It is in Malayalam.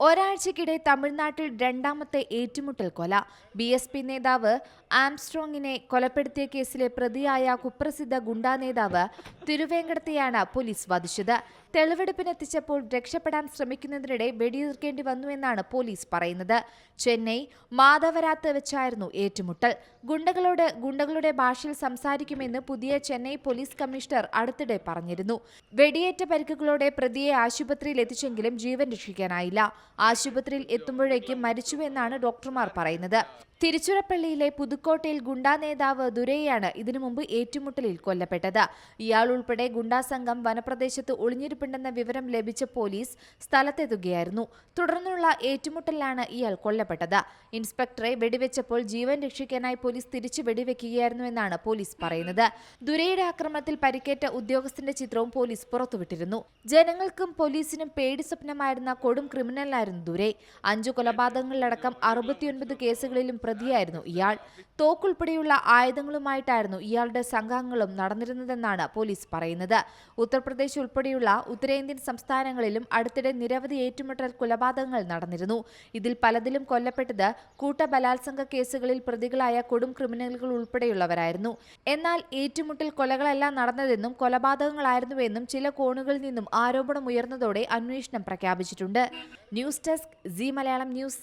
ഒരാഴ്ചക്കിടെ തമിഴ്നാട്ടിൽ രണ്ടാമത്തെ ഏറ്റുമുട്ടൽ കൊല. ബി എസ് പി നേതാവ് ആംസ്ട്രോങ്ങിനെ കൊലപ്പെടുത്തിയ കേസിലെ പ്രതിയായ കുപ്രസിദ്ധ ഗുണ്ടാ നേതാവ് തിരുവേങ്കടത്തെയാണ് പോലീസ് വധിച്ചത്. തെളിവെടുപ്പിനെത്തിച്ചപ്പോൾ രക്ഷപ്പെടാൻ ശ്രമിക്കുന്നതിനിടെ വെടിയുതിർക്കേണ്ടി വന്നുവെന്നാണ് പോലീസ് പറയുന്നത്. ചെന്നൈ മാധവരാത്ത് വെച്ചായിരുന്നു ഏറ്റുമുട്ടൽ. ഗുണ്ടകളോട് ഗുണ്ടകളുടെ ഭാഷയിൽ സംസാരിക്കുമെന്ന് പുതിയ ചെന്നൈ പോലീസ് കമ്മീഷണർ അടുത്തിടെ പറഞ്ഞിരുന്നു. വെടിയേറ്റ പരിക്കുകളോടെ പ്രതിയെ ആശുപത്രിയിൽ എത്തിച്ചെങ്കിലും ജീവൻ രക്ഷിക്കാനായില്ല. ആശുപത്രിയിൽ എത്തുമ്പോഴേക്കും മരിച്ചുവെന്നാണ് ഡോക്ടർമാർ പറയുന്നത്. തിരുച്ചിറപ്പള്ളിയിലെ പുതുക്കോട്ടയിൽ ഗുണ്ടാ നേതാവ് ദുരൈയാണ് ഇതിനു മുമ്പ് ഏറ്റുമുട്ടലിൽ കൊല്ലപ്പെട്ടത്. ഇയാൾ ഉൾപ്പെടെ ഗുണ്ടാ സംഘം വനപ്രദേശത്ത് ഒളിഞ്ഞിരിപ്പുണ്ടെന്ന വിവരം ലഭിച്ച പോലീസ് സ്ഥലത്തെത്തുകയായിരുന്നു. തുടർന്നുള്ള ഏറ്റുമുട്ടലിലാണ് ഇയാൾ കൊല്ലപ്പെട്ടത്. ഇൻസ്പെക്ടറെ വെടിവെച്ചപ്പോൾ ജീവൻ രക്ഷിക്കാനായി പോലീസ് തിരിച്ചു വെടിവെക്കുകയായിരുന്നു എന്നാണ് പോലീസ് പറയുന്നത്. ദുരൈയുടെ ആക്രമണത്തിൽ പരിക്കേറ്റ ഉദ്യോഗസ്ഥന്റെ ചിത്രവും പോലീസ് പുറത്തുവിട്ടിരുന്നു. ജനങ്ങൾക്കും പോലീസിനും പേടി സ്വപ്നമായിരുന്ന കൊടും ക്രിമിനലായിരുന്നു ദുരൈ. അഞ്ചു കൊലപാതകങ്ങളിലടക്കം അറുപത്തിയൊൻപത് കേസുകളിലും പ്രതിയായിരുന്നു ഇയാൾ. തോക്കുൾപ്പെടെയുള്ള ആയുധങ്ങളുമായിട്ടായിരുന്നു ഇയാളുടെ സംഘാംഗങ്ങളും നടന്നിരുന്നതെന്നാണ് പോലീസ് പറയുന്നത്. ഉത്തർപ്രദേശ് ഉൾപ്പെടെയുള്ള ഉത്തരേന്ത്യൻ സംസ്ഥാനങ്ങളിലും അടുത്തിടെ നിരവധി ഏറ്റുമുട്ടൽ കൊലപാതകങ്ങൾ നടന്നിരുന്നു. ഇതിൽ പലതിലും കൊല്ലപ്പെട്ടത് കൂട്ടബലാത്സംഗ കേസുകളിൽ പ്രതികളായ കൊടും ക്രിമിനലുകൾ ഉൾപ്പെടെയുള്ളവരായിരുന്നു. എന്നാൽ ഏറ്റുമുട്ടൽ കൊലകളല്ല നടന്നതെന്നും കൊലപാതകങ്ങളായിരുന്നുവെന്നും ചില കോണുകളിൽ നിന്നും ആരോപണം ഉയർന്നതോടെ അന്വേഷണം പ്രഖ്യാപിച്ചിട്ടുണ്ട്. News desk C Malayalam news.